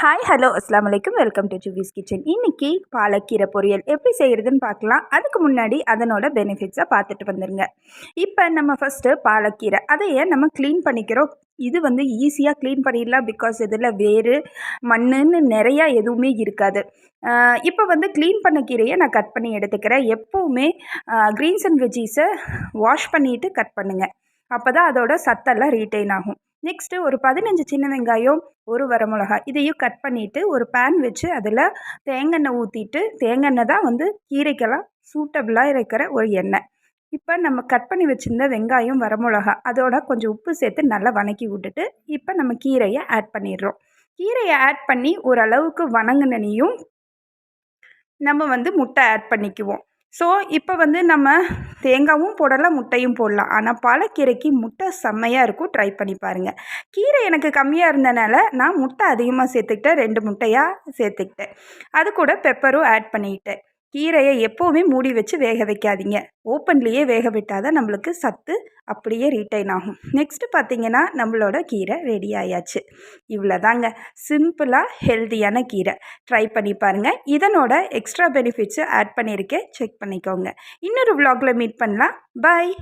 Hi hello அஸ்லாம் வலைக்கம் welcome to Jewish kitchen இன்றைக்கி பாலக்கீரை பொரியல் எப்படி செய்கிறதுன்னு பார்க்கலாம். அதுக்கு முன்னாடி அதனோட பெனிஃபிட்ஸை பார்த்துட்டு வந்துடுங்க இப்போ நம்ம ஃபஸ்ட்டு பாலக்கீரை. அதையே நம்ம க்ளீன் பண்ணிக்கிறோம். இது வந்து ஈஸியாக க்ளீன் பண்ணிடலாம் பிகாஸ் இதில் வேறு மண்ணுன்னு நிறையா எதுவுமே இருக்காது. இப்போ வந்து க்ளீன் பண்ண கீரையை நான் கட் பண்ணி எடுத்துக்கிறேன். எப்போவுமே க்ரீன்ஸ் அண்ட் வெஜ்ஜீஸை வாஷ் பண்ணிவிட்டு கட் பண்ணுங்கள் அப்போ தான் அதோட சத்தெல்லாம் ரீட்டைன் ஆகும். நெக்ஸ்ட்டு ஒரு பதினஞ்சு சின்ன வெங்காயம் ஒரு வரமிளகா இதையும் கட் பண்ணிவிட்டு ஒரு பேன் வச்சு அதில் தேங்காய் ஊற்றிட்டு தேங்காய் தான் வந்து கீரைக்கெல்லாம் சூட்டபிளாக இருக்கிற ஒரு எண்ணெய். இப்போ நம்ம கட் பண்ணி வச்சுருந்த வெங்காயம் வரமிளகா அதோட கொஞ்சம் உப்பு சேர்த்து நல்லா வணக்கி விட்டுட்டு இப்போ நம்ம கீரையை ஆட் பண்ணிடுறோம். கீரையை ஆட் பண்ணி ஓரளவுக்கு வணங்கினையும் நம்ம வந்து முட்டை ஆட் பண்ணிக்குவோம். ஸோ இப்போ வந்து நம்ம தேங்காவும் போடலாம் முட்டையும் போடலாம். ஆனால் பாலக்கீரைக்கு முட்டை செம்மையாக இருக்கும். ட்ரை பண்ணி பாருங்கள் கீரை எனக்கு கம்மியாக இருந்தனால நான் முட்டை அதிகமாக சேர்த்துக்கிட்டேன். ரெண்டு முட்டையாக சேர்த்துக்கிட்டேன். அது கூட பெப்பரும் ஆட் பண்ணிக்கிட்டேன். கீரையை எப்போவுமே மூடி வச்சு வேக வைக்காதீங்க. ஓப்பன்லேயே வேக விட்டால் தான் நம்மளுக்கு சத்து அப்படியே ரீட்டைன் ஆகும். நெக்ஸ்ட்டு பார்த்திங்கன்னா நம்மளோட கீரை ரெடி ஆயாச்சு. இவ்வளோதாங்க சிம்பிளாக ஹெல்த்தியான கீரை. ட்ரை பண்ணி பாருங்கள் இதனோட எக்ஸ்ட்ரா பெனிஃபிட்ஸு ஆட் பண்ணியிருக்கேன். செக் பண்ணிக்கோங்க. இன்னொரு விலாகில் மீட் பண்ணலாம். பாய்